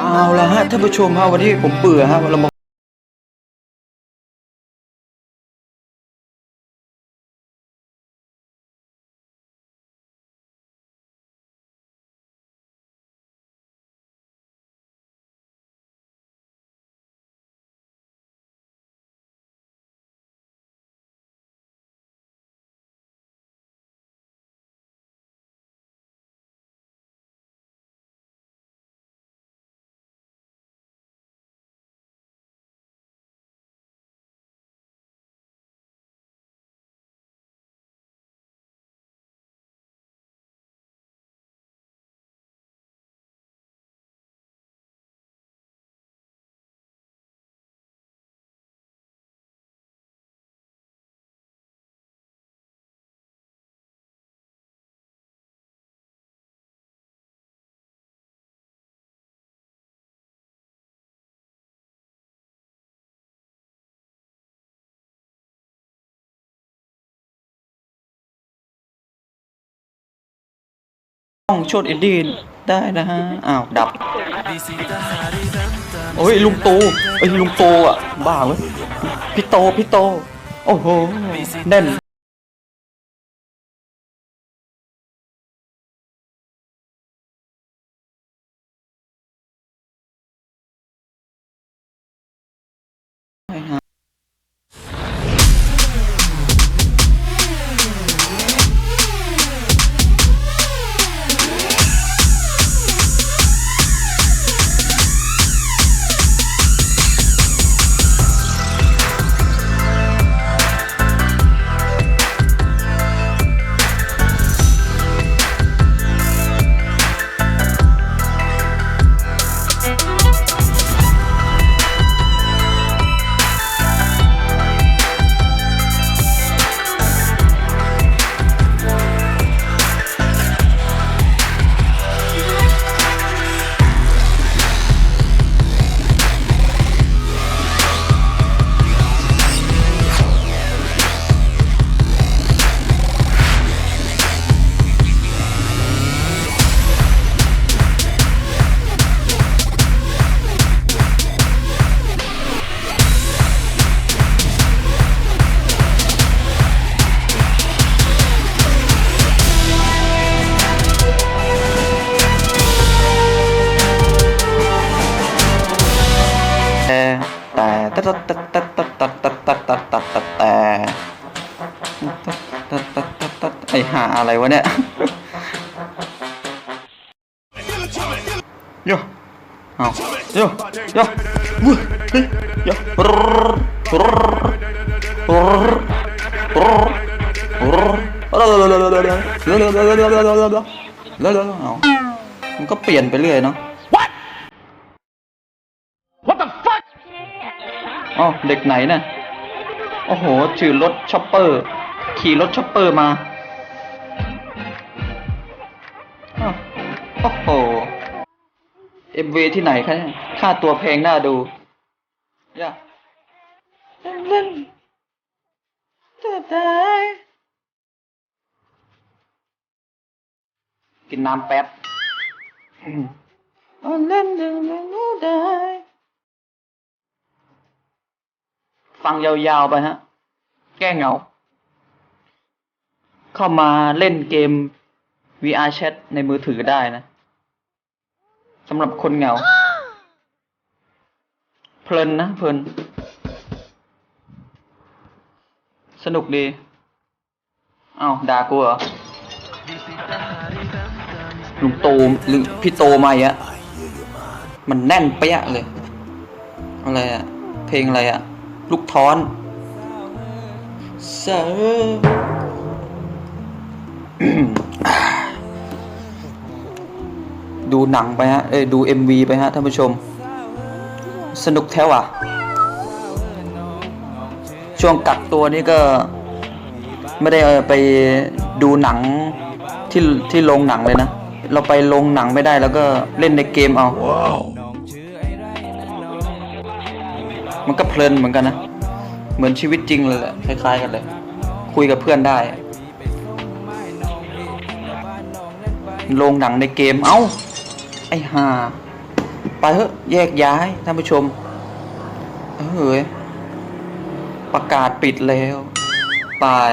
เอาละฮะท่านผู้ชมฮะวันนี้ผมเบื่อฮะเรามา้องชดเอ็ดดี้ได้นะฮะ อ้าว ดับ โอ้ยลุงโตเอ้ยลุงโตอะ บ้าเว้ยพี่โตพี่โต โอ้โหแน่น แต่แต่แต่แต่แต่แต่แต่แต่แต่แต่แต่ไอหาอะไรวะเนี่ยโยเอาโยโยวุ้ยโยเอามันก็เปลี่ยนไปเรื่อยเนาะ อ๋อเด็กไหนนะ่ะโอ้โหถือรถช็อปเปอร์ ขี่รถช็อปเปอร์มาโอ้โหเอ็มวีที่ไหนคะเนี่ยค่าตัวแพงน่าดูย่าเล่นเล่นจะได้กินน้ำแป๊บเล่นเล่นเล่นได้ ฟังยาวๆไปฮะ แก้เหงา เข้ามาเล่นเกม VR Chat ในมือถือได้นะสำหรับคนเหงา เพลินนะเพลิน สนุกดี เอ้าด่ากูเหรอลุงโตหรือพี่โตมาอีกอะมันแน่นเปี้ยะเลย อะไรอะเพลงอะไรอะ ลูกท้อนเซอร์ดูหนังไปฮะ เอ้ยดู MV ไปฮะท่านผู้ชม สนุกแท้ว่ะ ช่วงกักตัวนี่ก็ ไม่ได้ไปดูหนังที่ที่โรงหนังเลยนะ เราไปโรงหนังไม่ได้แล้วก็เล่นในเกมเอา มันก็เพลินเหมือนกันนะ เหมือนชีวิตจริงเลยคล้ายๆกันเลย คุยกับเพื่อนได้ ลงหนังในเกม เอา้า ไอ้ห่า ไปเฮ้ยแยกย้ายท่านผู้ชมเอ้ย ประกาศปิดแล้วตาย